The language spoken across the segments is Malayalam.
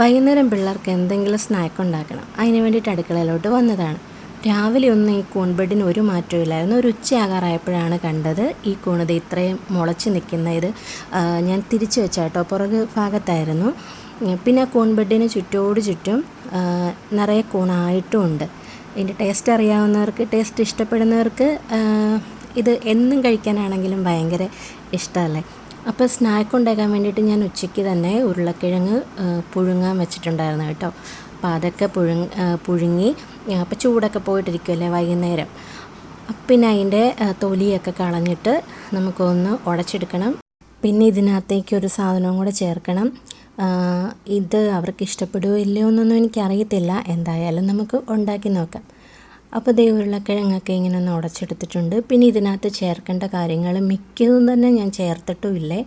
വൈകുന്നേരം പിള്ളേർക്ക് എന്തെങ്കിലും സ്നാക്ക് ഉണ്ടാക്കണം. അതിന് വേണ്ടിയിട്ട് അടുക്കളയിലോട്ട് വന്നതാണ്. രാവിലെ ഒന്നും ഈ കൂൺബെഡിന് ഒരു മാറ്റമില്ലായിരുന്നു ഒരു ഉച്ചയാകാറായപ്പോഴാണ് കണ്ടത് ഈ കൂണത് ഇത്രയും മുളച്ച് നിൽക്കുന്ന ഇത് ഞാൻ തിരിച്ചു വെച്ചാട്ടോ പുറകു ഭാഗത്തായിരുന്നു. പിന്നെ കൂൺബെഡിന് ചുറ്റോട് ചുറ്റും നിറയെ കൂണായിട്ടും ഉണ്ട്. ഇതിന്റെ ടേസ്റ്റ് അറിയാവുന്നവർക്ക് ടേസ്റ്റ് ഇഷ്ടപ്പെടുന്നവർക്ക് ഇത് എന്നും കഴിക്കാനാണെങ്കിലും ഭയങ്കര ഇഷ്ടമല്ലേ? അപ്പോൾ സ്നാക്ക് ഉണ്ടാക്കാൻ വേണ്ടിയിട്ട് ഞാൻ ഉച്ചയ്ക്ക് തന്നെ ഉരുളക്കിഴങ്ങ് പുഴുങ്ങാൻ വെച്ചിട്ടുണ്ടായിരുന്നു കേട്ടോ. അപ്പോൾ അതൊക്കെ പുഴുങ്ങ പുഴുങ്ങി അപ്പോൾ ചൂടൊക്കെ പോയിട്ടിരിക്കുമല്ലേ വൈകുന്നേരം. അപ്പം പിന്നെ അതിന്റെ തൊലിയൊക്കെ കളഞ്ഞിട്ട് നമുക്കൊന്ന് ഉടച്ചെടുക്കണം. പിന്നെ ഇതിനകത്തേക്ക് ഒരു സാധനവും കൂടെ ചേർക്കണം. ഇത് അവർക്ക് ഇഷ്ടപ്പെടുമോ ഇല്ലയോ എന്നൊന്നും എനിക്കറിയത്തില്ല. എന്തായാലും നമുക്ക് ഉണ്ടാക്കി നോക്കാം. അപ്പോൾ ദേ ഉരുളക്കിഴങ്ങൊക്കെ ഇങ്ങനെ ഒന്ന് ഉടച്ചെടുത്തിട്ടുണ്ട്. പിന്നെ ഇതിനകത്ത് ചേർക്കേണ്ട കാര്യങ്ങൾ മിക്കതും തന്നെ ഞാൻ ചേർത്തിട്ടുമില്ലേ?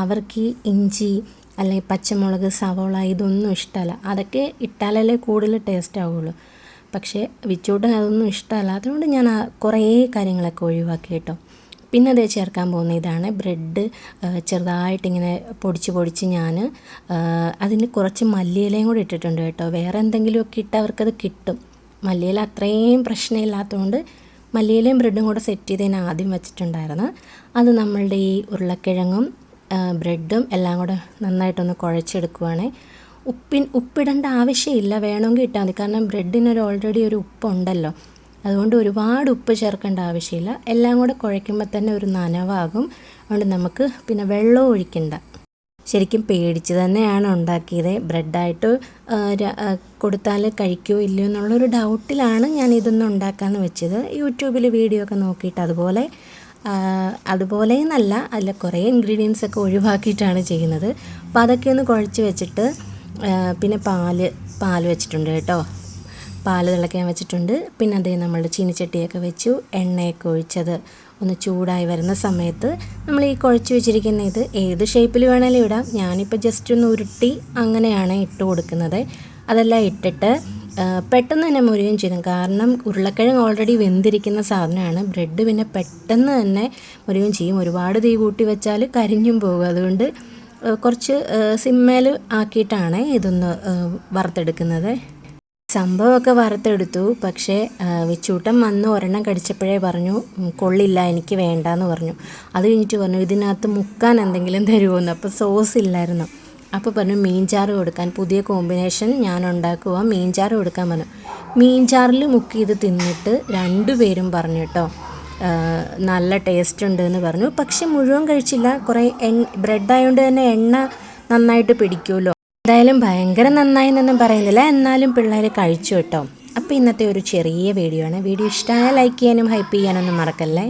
അവർക്ക് ഇഞ്ചി അല്ലെങ്കിൽ പച്ചമുളക് സവോള ഇതൊന്നും ഇഷ്ടമല്ല അതൊക്കെ ഇട്ടാലല്ലേ കൂടുതൽ ടേസ്റ്റ് ആവുള്ളൂ. പക്ഷേ വിച്ചൂട്ടൻ അതൊന്നും ഇഷ്ടമല്ല അതുകൊണ്ട് ഞാൻ കുറേ കാര്യങ്ങളൊക്കെ ഒഴിവാക്കി കേട്ടോ. പിന്നെ അതേ ചേർക്കാൻ പോകുന്ന ഇതാണ് ബ്രെഡ്. ചെറുതായിട്ടിങ്ങനെ പൊടിച്ച് പൊടിച്ച് ഞാൻ അതിന് കുറച്ച് മല്ലിയിലയും കൂടി ഇട്ടിട്ടുണ്ട് കേട്ടോ. വേറെ എന്തെങ്കിലുമൊക്കെ ഇട്ട് അവർക്കത് കിട്ടും. മല്ലിയില അത്രയും പ്രശ്നമില്ലാത്തതുകൊണ്ട് മല്ലിയിലയും ബ്രെഡും കൂടെ സെറ്റ് ചെയ്ത് ഞാൻ ആദ്യം വെച്ചിട്ടുണ്ടായിരുന്നു. അത് നമ്മളുടെ ഈ ഉരുളക്കിഴങ്ങും ബ്രെഡും എല്ലാം കൂടെ നന്നായിട്ടൊന്ന് കുഴച്ചെടുക്കുവാണേ. ഉപ്പിൻ ഉപ്പിടേണ്ട ആവശ്യമില്ല. വേണമെങ്കിൽ ഇട്ടാൽ മതി. കാരണം ബ്രെഡിനൊരു ഓൾറെഡി ഒരു ഉപ്പുണ്ടല്ലോ. അതുകൊണ്ട് ഒരുപാട് ഉപ്പ് ചേർക്കേണ്ട ആവശ്യമില്ല. എല്ലാം കൂടെ കുഴയ്ക്കുമ്പോൾ തന്നെ ഒരു നനവാകും. അതുകൊണ്ട് നമുക്ക് പിന്നെ വെള്ളം ഒഴിക്കണ്ട. ശരിക്കും പേടിച്ച് തന്നെയാണ് ഉണ്ടാക്കിയത്. ബ്രെഡായിട്ട് കൊടുത്താൽ കഴിക്കുമോ ഇല്ലയോ എന്നുള്ളൊരു ഡൗട്ടിലാണ് ഞാൻ ഇതൊന്നും ഉണ്ടാക്കാമെന്ന് വെച്ചത്. യൂട്യൂബിൽ വീഡിയോ ഒക്കെ നോക്കിയിട്ട് അതുപോലെ അതുപോലെ എന്നല്ല അല്ല കുറേ ഇൻഗ്രീഡിയൻസ് ഒക്കെ ഒഴിവാക്കിയിട്ടാണ് ചെയ്യുന്നത്. അപ്പോൾ അതൊക്കെ ഒന്ന് കുഴച്ച് വെച്ചിട്ട് പിന്നെ പാൽ പാൽ വെച്ചിട്ടുണ്ട് കേട്ടോ. പാൽ തിളക്കാൻ വെച്ചിട്ടുണ്ട്. പിന്നെ അതേ നമ്മളുടെ ചീനിച്ചട്ടിയൊക്കെ വെച്ചു. എണ്ണയൊക്കെ ഒഴിച്ചത്. ഒന്ന് ചൂടായി വരുന്ന സമയത്ത് നമ്മൾ ഈ കുഴച്ച് വെച്ചിരിക്കുന്ന ഇത് ഏത് ഷേപ്പിൽ വേണമെങ്കിലും ഇടാം. ഞാനിപ്പോൾ ജസ്റ്റ് ഒന്ന് ഉരുട്ടി അങ്ങനെയാണ് ഇട്ട് കൊടുക്കുന്നത്. അതെല്ലാം ഇട്ടിട്ട് പെട്ടെന്ന് തന്നെ മുരുകയും ചെയ്യും കാരണം ഉരുളക്കിഴങ്ങ് ഓൾറെഡി വെന്തിരിക്കുന്ന സാധനമാണ്. ബ്രെഡ് പിന്നെ പെട്ടെന്ന് തന്നെ മുരുകയും ചെയ്യും. ഒരുപാട് തീ കൂട്ടി വെച്ചാൽ കരിഞ്ഞും പോകും. അതുകൊണ്ട് കുറച്ച് സിമ്മേൽ ആക്കിയിട്ടാണ് ഇതൊന്ന് വറുത്തെടുക്കുന്നത്. സംഭവമൊക്കെ വറുത്തെടുത്തു. പക്ഷേ വിച്ചൂട്ടൻ വന്ന് ഒരെണ്ണം കടിച്ചപ്പോഴേ പറഞ്ഞു കൊള്ളില്ല എനിക്ക് വേണ്ടാന്ന് പറഞ്ഞു. അത് കഴിഞ്ഞിട്ട് പറഞ്ഞു ഇതിനകത്ത് മുക്കാൻ എന്തെങ്കിലും തരുമോന്ന് അപ്പോൾ സോസ് ഇല്ലായിരുന്നു. അപ്പോൾ പറഞ്ഞു മീൻചാറ് കൊടുക്കാൻ പുതിയ കോമ്പിനേഷൻ ഞാൻ ഉണ്ടാക്കുക മീൻചാറ് കൊടുക്കാൻ പറഞ്ഞു. മീൻചാറിൽ മുക്കി ഇത് തിന്നിട്ട് രണ്ടുപേരും പറഞ്ഞു കേട്ടോ നല്ല ടേസ്റ്റ് ഉണ്ട് എന്ന് പറഞ്ഞു. പക്ഷെ മുഴുവൻ കഴിച്ചില്ല. കുറേ എൺ ബ്രെഡ് ആയതുകൊണ്ട് തന്നെ എണ്ണ നന്നായിട്ട് പിടിക്കുമല്ലോ എന്തായാലും ഭയങ്കര നന്നായി എന്നൊന്നും പറയുന്നില്ല. എന്നാലും പിള്ളേർ കഴിച്ചു കേട്ടോ. അപ്പോൾ ഇന്നത്തെ ഒരു ചെറിയ വീഡിയോ ആണ്. വീഡിയോ ഇഷ്ടമായാൽ ലൈക്ക് ചെയ്യാനും ഹൈപ്പ് ചെയ്യാനൊന്നും മറക്കല്ലേ?